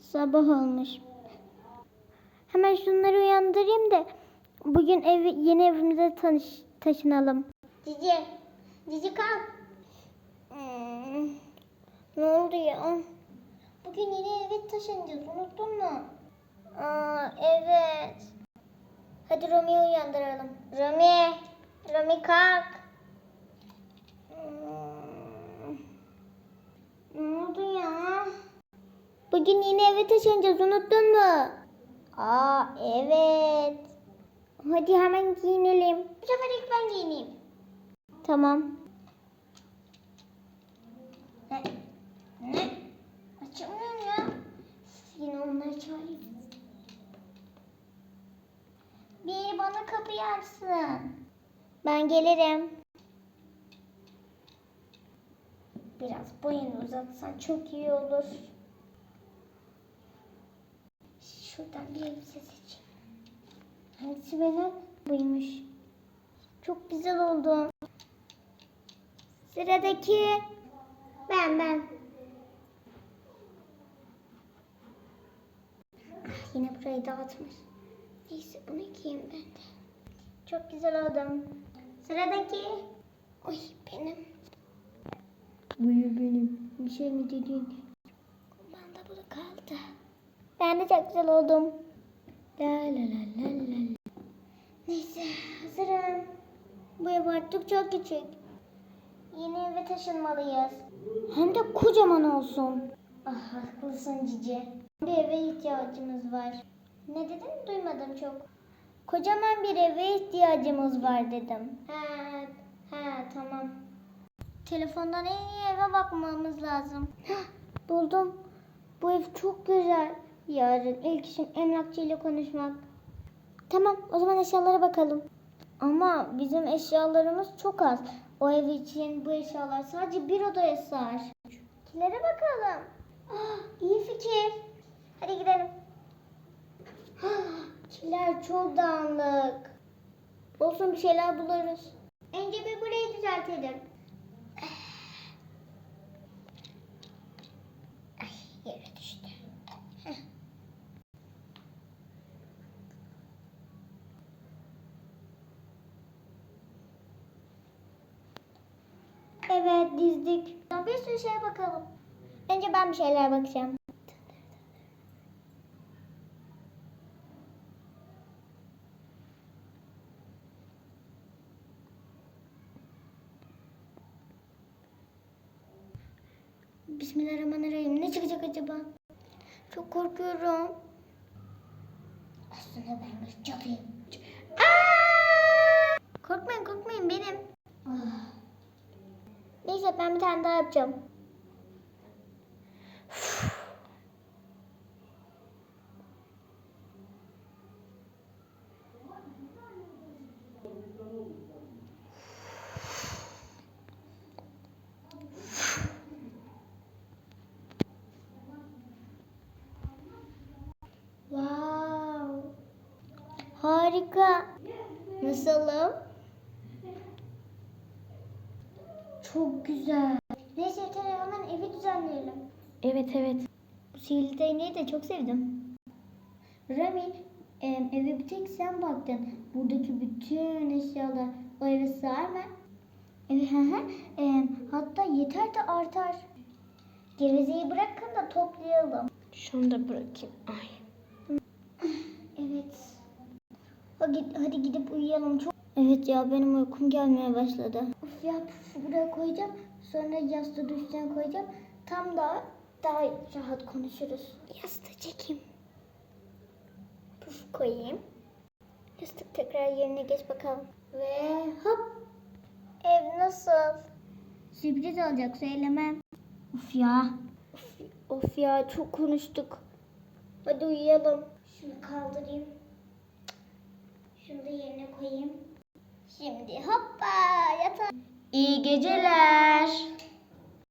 Sabah olmuş. Hemen şunları uyandırayım da bugün evi, yeni evimize tanış, taşınalım. Cici, Cici kalk. Hmm, ne oldu ya? Bugün yeni eve taşınacağız unuttun mu? Aa, evet. Hadi Romi'yi uyandıralım. Romi, Romi kalk. Hmm, Ne oldu? Bugün yine eve taşınacağız unuttun mu? Aa evet. Hadi hemen giyinelim. Bu sefer ilk ben giyineyim. Tamam. Ne? Ne? Açılmıyor ya. Yine onları çağırayım. Biri bana kapıyı açsın. Ben gelirim. Biraz boyunu uzatsan çok iyi olur. Şuradan bir elbise seçeyim. Hangisi benim? Buymuş. Çok güzel oldu. Sıradaki. Ben ben. Ah, yine burayı dağıtmış. Neyse bunu giyeyim ben de. Çok güzel oldum. Sıradaki. Oy benim. Buyur benim. Bir şey mi dedin? Ben de bunu kaldı. Ben de çok güzel oldum. La la la la la. Neyse hazırım. Bu ev artık çok küçük. Yeni eve taşınmalıyız. Hem de kocaman olsun. Ah haklısın Cici. Bir eve ihtiyacımız var. Ne dedin? Duymadım çok. Kocaman bir eve ihtiyacımız var dedim. He, he tamam. Telefondan en iyi eve bakmamız lazım. Hah, buldum. Bu ev çok güzel. Yarın ilk işim emlakçıyla konuşmak. Tamam o zaman eşyalara bakalım. Ama bizim eşyalarımız çok az. O ev için bu eşyalar sadece bir odaya sığar. Kilere bakalım. Ah, iyi fikir. Hadi gidelim. Ah, Kiler çok dağınık. Olsun bir şeyler buluruz. Önce bir burayı düzeltelim. Evet dizdik. Bir sürü şeye bakalım. Önce ben bir şeyler bakacağım. Bismillahirrahmanirrahim. Ne çıkacak acaba? Çok korkuyorum. Aslında ben bir cadıyım. Aa! Korkmayın korkmayın benim. Ah. Neyse ben bir tane daha yapacağım. Wow. Harika. Nasılım? Çok güzel. Neyse yeter hemen evi düzenleyelim. Evet evet. Bu sihirli değneği de çok sevdim. Rami e, eve bir tek sen baktın. Buradaki bütün eşyalar o eve sığar mı? Evet. E, hatta yeter de artar. Gevezeyi bırakın da toplayalım. Şunu da bırakayım. Ay. Evet. Hadi, hadi gidip uyuyalım. Çok... Evet ya benim uykum gelmeye başladı. Of ya pufu buraya koyacağım. Sonra yastığı üstüne koyacağım. Tam da daha rahat konuşuruz. Yastığı çekeyim. Puf koyayım. Yastık tekrar yerine geç bakalım. Ve hop. Ev nasıl? Sürpriz olacak söylemem. Of ya. Of, of ya çok konuştuk. Hadi uyuyalım. Şunu kaldırayım. Şunu da yerine koyayım. Şimdi hoppa yatağa. İyi geceler.